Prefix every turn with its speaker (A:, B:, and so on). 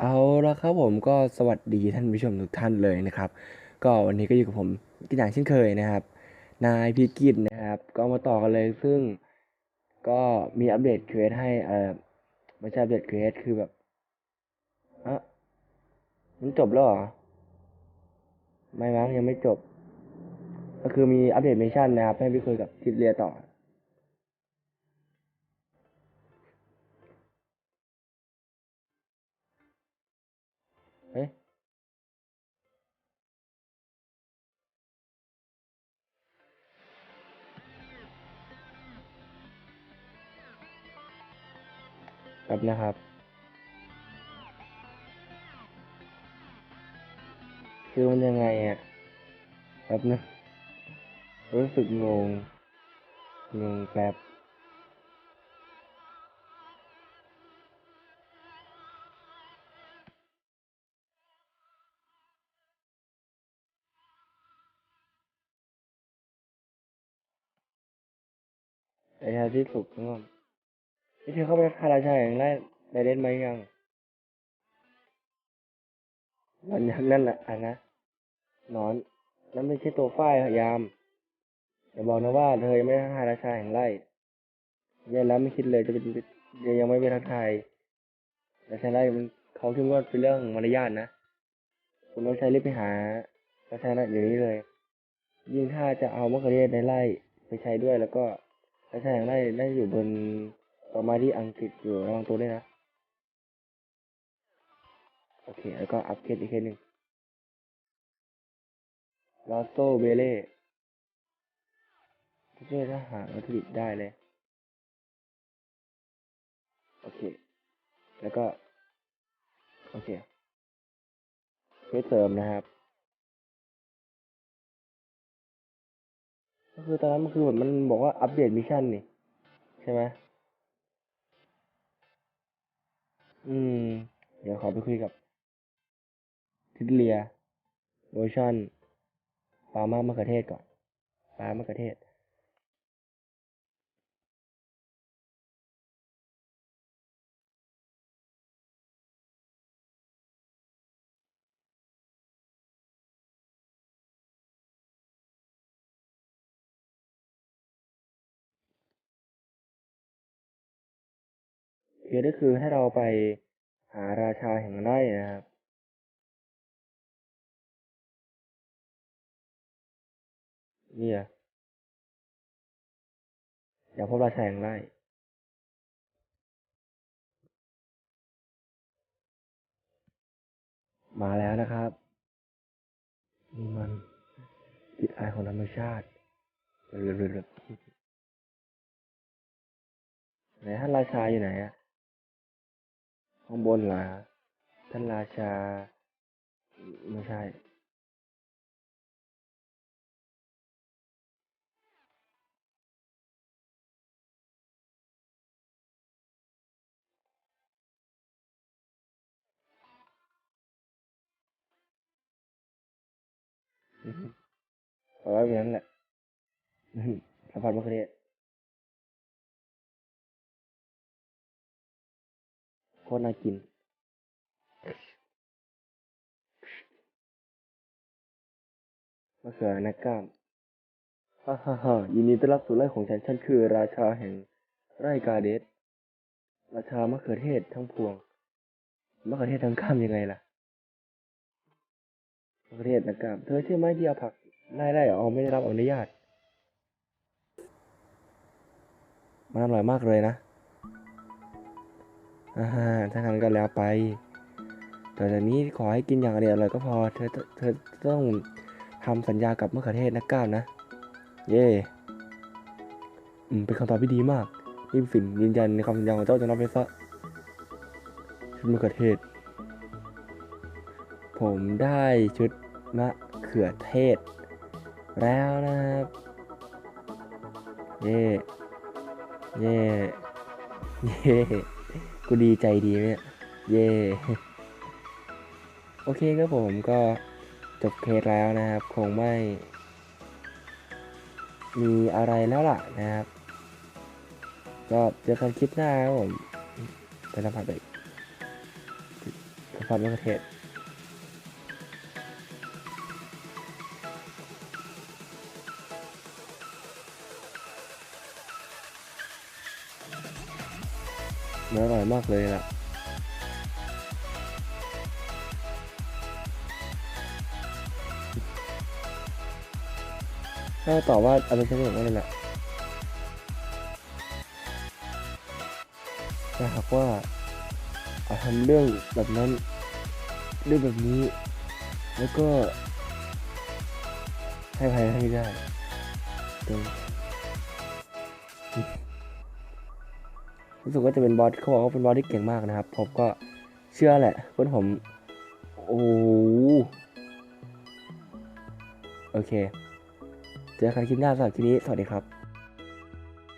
A: เอาละครับผมก็สวัสดีท่านผู้ชมทุกท่านเลยนะครับ ก็วันนี้ก็อยู่กับผมกันอย่างเช่นเคยนะครับ นายพิกิตนะครับ ก็มาต่อกันเลยซึ่งก็มีอัปเดตเควสให้เออไม่ใช่อัปเดตเควสคือแบบอะมันจบแล้วเหรอไม่มั้งยังไม่จบ ก็คือมีอัปเดตมิชชั่นนะครับ ให้ไปคุยกับทิดเรียต่อับนะครับ คือมันยังไงอะแบบนึงรู้สึกงง งงแป๊บไอ้ทางที่สุกงอม นี่เธอเข้าไปคาราชาอย่างแรกได้เล่นไหมยังนอนยักษ์นั่นแหละอะนะนอน นั่นไม่ใช่ตัวฝ้ายยามอย่าบอกนะว่าเธอยังไม่ได้ทักทายราชาแห่งไร่แย่แล้วไม่คิดเลยจะเป็นยังไม่ไปทักทายราชาไร่มันเขาคิดว่าเป็นเรื่องมารยาทนะคุณต้องใช้รีบไปหาราชาไร่เดี๋ยวนี้เลย ยิ่งถ้าจะเอามะเขือเทศในไร่ไปใช้ด้วยแล้วก็ราชาแห่งไร่ได้อยู่บน ต่อม้ที่อังกฤษอยู่ระวังตัวด้วยนะ โอเค แล้วก็อัพเคสอีกเคสหนึ่งลอสโตเบเล่ช่วยถ้าหาวัตถุดิบได้เลย โอเค แล้วก็ โอเคเพื่อเสริมนะครับ ก็คือตอนนั้นมันคือแบบมันบอกว่าอัปเดตมิชชั่นนี่ ใช่ไหม อืม เดี๋ยวขอไปคุยกับ ทิดเลีย โลชั่นปาล์มามะเขือเทศก่อนปาล์มมะเขือเทศ เอก็คือให้เราไปหาราชาแห่งไร่นะครับเนี่ยอยากพบราชาแห่งไร่มาแล้วนะครับ นี่มันจิตอายของธรรมชาติเรือๆๆไหนท่านราชาอยู่ไหนอะ ข้างบนเหรอท่านราชา ไม่ใช่ เอาไว้แบบนั้นแหละสัมผัสมะเขือ โคตรน่ากิน มะเขือนักกล้ามฮ่าฮ่าฮ่ายินดีต้อนรับสู่ไร่ของฉัน ฉันคือราชาแห่งไร่กาเดส ราชามะเขือเทศทั้งพวง มะเขือเทศทั้งกล้ามยังไงล่ะ มะเขือเทศนักกล้าม เธอเชื่อไหมที่เอาผักไล่ไล่ออกไม่ได้รับอนุญาต มันอร่อยมากเลยนะ อ่าถ้างั้นก็แล้วไปแต่จากนี้ขอให้กินอย่างเดียวเลยก็พอ เธอ เธอต้องทำสัญญากับมะเขือเทศนักก้ามนะ เย่อืม เป็นคำตอบที่ดีมากนี่เป็นสิ่งยืนยันในความสัญญาของเจ้าจะนับไปซะชุดมะเขือเทศ ผมได้ชุดมะเขือเทศ แล้วนะครับ เย่เย่เย่ กูดีใจดีเนี่ย เย่โอเคครับผมก็จบเคสแล้วนะครับ คงไม่ มีอะไรแล้วล่ะนะครับ ก็เจอกันคลิปหน้าครับผมไปสัมผัสแบบกาแฟซอสมะเขือเทศ มันอร่อยมากเลยล่ะถ้าตอบว่าเอาไปใช้ประโยชน์ได้เลยแหละแต่หากว่าอาทำเรื่องแบบนั้น เรื่องแบบนี้ แล้วก็ ให้ภัยให้ไม่ได้ตรง รู้สึกว่าจะเป็นบอสเขาบอกว่าเป็นบอสที่เก่งมากนะครับ ผมก็เชื่อแหละเพื่อนผม โอ้โหโอเค เจอกันคลิปหน้าสำหรับคลิปนี้ สวัสดีครับ